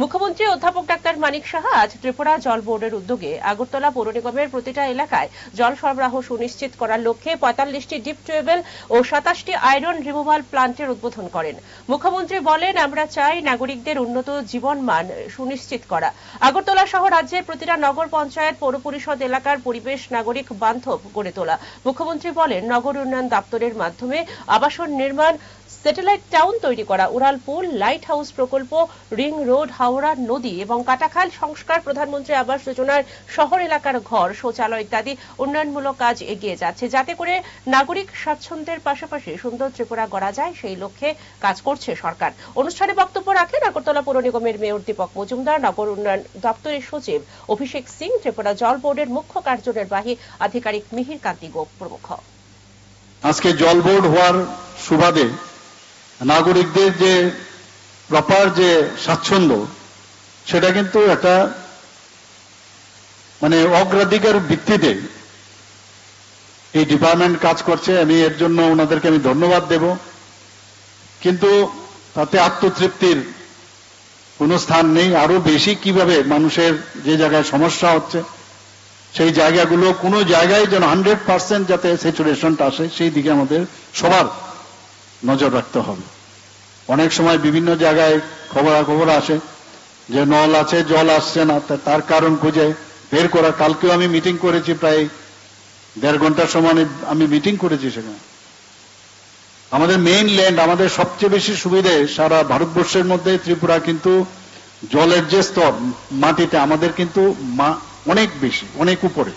মুখ্যমন্ত্রী অধ্যাপক ডাক্তার মানিক সাহা আজ ত্রিপুরা জল বোর্ডের উদ্যোগে আগরতলা পৌর নিগমের প্রতিটা এলাকায় জল সরবরাহ সুনিশ্চিত করার লক্ষ্যে পঁয়তাল্লিশটি ডিপ টিউবওয়েল ও সাতাশটি আয়রন রিমুভাল প্লান্টের উদ্বোধন করেন। মুখ্যমন্ত্রী বলেন, আমরা চাই নাগরিকদের উন্নত জীবনমান সুনিশ্চিত করা। আগরতলা সহ রাজ্যের প্রতিটা নগর পঞ্চায়েত, পৌর পরিষদ এলাকার পরিবেশ নাগরিক বান্ধব গড়ে তোলা। মুখ্যমন্ত্রী বলেন, নগর উন্নয়ন দপ্তরের মাধ্যমে আবাসন নির্মাণ স্যাটেলাইট টাউন তৈরি করা উড়াল পুল লাইট হাউস প্রকল্প রিং রোড হাওড়া নদী এবং কাটাখাল সংস্কার প্রধানমন্ত্রী আবাস যোজনার শহর এলাকার ঘর, শৌচালয় ইত্যাদি উন্নয়নমূলক কাজ এগিয়ে যাচ্ছে। যাতে করে নাগরিক স্বাচ্ছন্দ্যের পাশাপাশি সুন্দর ত্রিপুরা গড়া যায়, সেই লক্ষ্যে কাজ করছে সরকার। অনুষ্ঠানে বক্তব্য রাখেন আগরতলা পৌর নিগমের মেয়র দীপক মজুমদার, নগর উন্নয়ন দপ্তরের সচিব অভিষেক সিং, ত্রিপুরা জল বোর্ডের মুখ্য কার্যনির্বাহী আধিকারিক মিহির কান্তি গোপ প্রমুখ। আজকে জল বোর্ড হওয়ার সুবাদে নাগরিকদের যে প্রপার যে স্বাচ্ছন্দ্য, সেটা কিন্তু একটা মানে অগ্রাধিকার ভিত্তিতে এই ডিপার্টমেন্ট কাজ করছে। আমি এর জন্য ওনাদেরকে আমি ধন্যবাদ দেব। কিন্তু তাতে আত্মতৃপ্তির কোনো স্থান নেই। আরও বেশি কীভাবে মানুষের যে জায়গায় সমস্যা হচ্ছে, সেই জায়গাগুলো কোনো জায়গায় যেন হান্ড্রেড পার্সেন্ট যাতে স্যাচুরেশনটা আসে, সেই দিকে আমাদের সবার নজর রাখতে হবে। অনেক সময় বিভিন্ন জায়গায় খবরাখবর আসে যে নল আছে, জল আসছে না তার কারণ খুঁজে বের করা। কালকেও আমি মিটিং করেছি প্রায় দেড় ঘণ্টার সময় আমি মিটিং করেছি সেখানে। আমাদের মেইন ল্যান্ড আমাদের সবচেয়ে বেশি সুবিধে সারা ভারতবর্ষের মধ্যে, ত্রিপুরা কিন্তু জলের যে স্তর, মাটিতে আমাদের কিন্তু অনেক বেশি, অনেক উপরে।